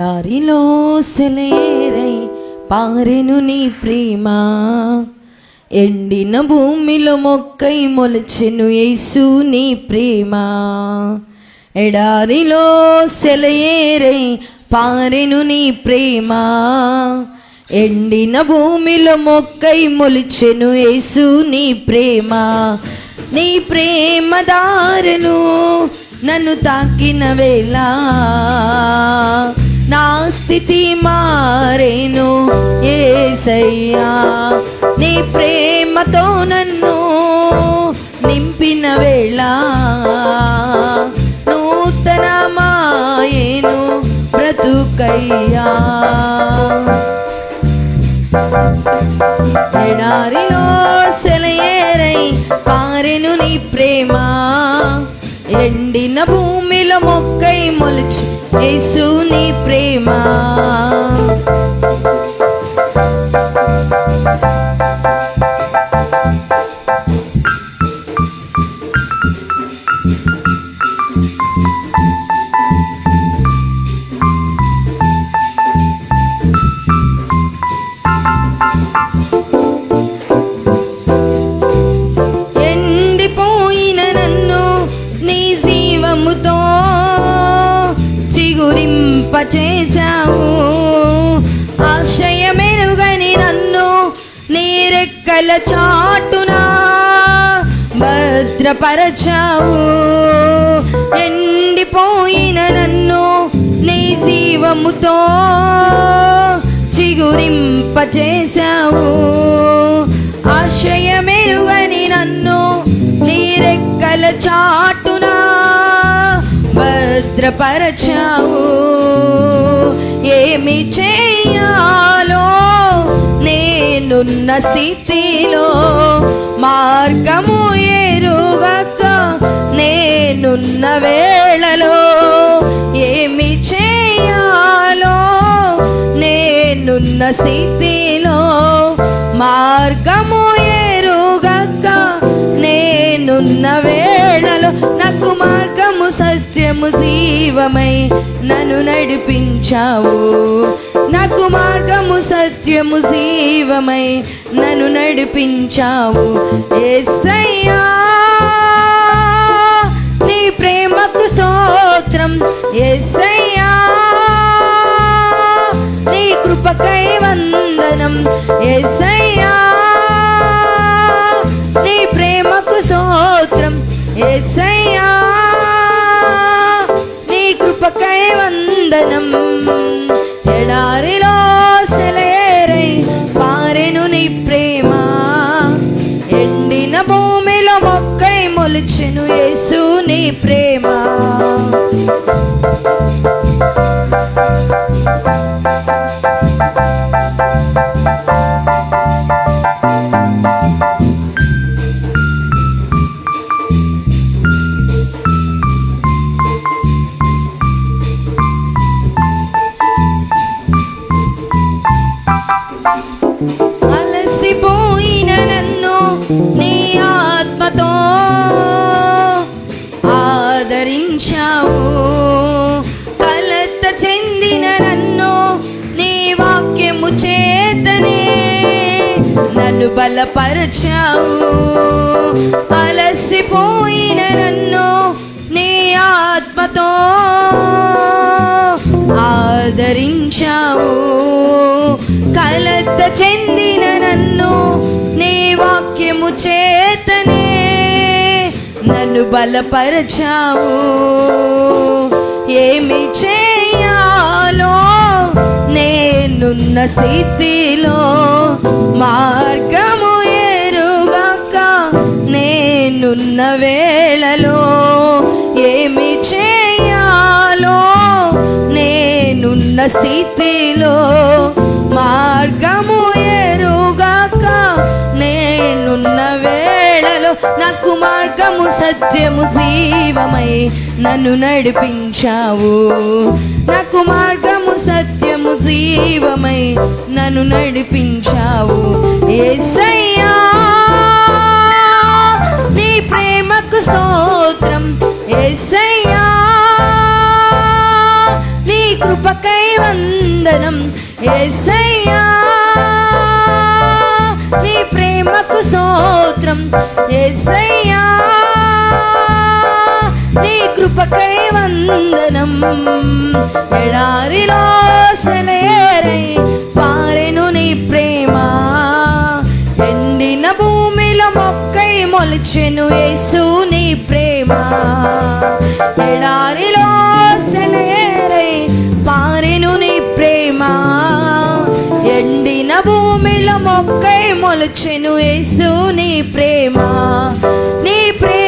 దారిలో సెలయేరై పారెను నీ ప్రేమ. ఎండిన భూమిలో మొక్కై మొలచెను యేసు నీ ప్రేమ. ఎడారిలో సెలయేరై పారెను నీ ప్రేమ. ఎండిన భూమిలో మొక్కై మొలిచెను యేసు నీ ప్రేమ. నీ ప్రేమ దారెను నన్ను తాకిన వేళ నా స్థితి మారేను ఏసయ్యా. నీ ప్రేమతో నన్ను నింపిన వేళ నూతన మాయేను బ్రతుకయ్యా. ఎడారిలో సెలయేరై పారెను నీ ప్రేమ ఎండిన భూ భూమిలో మొక్కై మొలిచి. యేసు నీ ప్రేమ. రెక్కల చాటున భద్రపరచావు. ఎండిపోయిన నన్ను నీ జీవముతో చిగురింపచేశావు. ఆశ్రయమెరుగని నన్ను నీరెక్కల చాటున భద్రపరచావు. ఏమి చేయాలో నేనున్న స్థితిలో మార్గము ఎరుగక నేనున్న వేళలో ఏమి చేయాలో నేనున్న స్థితిలో మార్గము ఎరుగక నేనున్న వేళలో నాకు మార్గము సత్యము జీవమై నన్ను నడిపించావు. నాకు మార్గము సత్యము జీవమై నన్ను నడిపించావు. ఎస్సయ్యా ప్రేమ. నన్ను బలపరచావు. అలసిపోయిన నన్ను నీ ఆత్మతో ఆదరించావు. కలత చెందిన నన్ను నీ వాక్యము చేతనే నన్ను బలపరచావు. ఏమి చే ఉన్న స్థితిలో మార్గము ఎరుగాక నేనున్న వేళలో ఏమి చేయాలో? నేనున్న స్థితిలో మార్గము ఎరుగాక నేనున్న వేళలో నాకు మార్గము సత్యము జీవమై నన్ను నడిపించావు. నాకు మార్గము సత్యం జీవమై నన్ను నడిపించావు. ఏసయ్యా నీ ప్రేమకు స్తోత్రం. ఏసయ్యా నీ కృపకై వందనం. ఏసయ్యా నీ ప్రేమకు స్తోత్రం. ఏసయ్యా నీ కృపకై వందనం. ఎడారిలో మొక్కై మొలచెను యేసు నీ ప్రేమ నీ ప్రేమ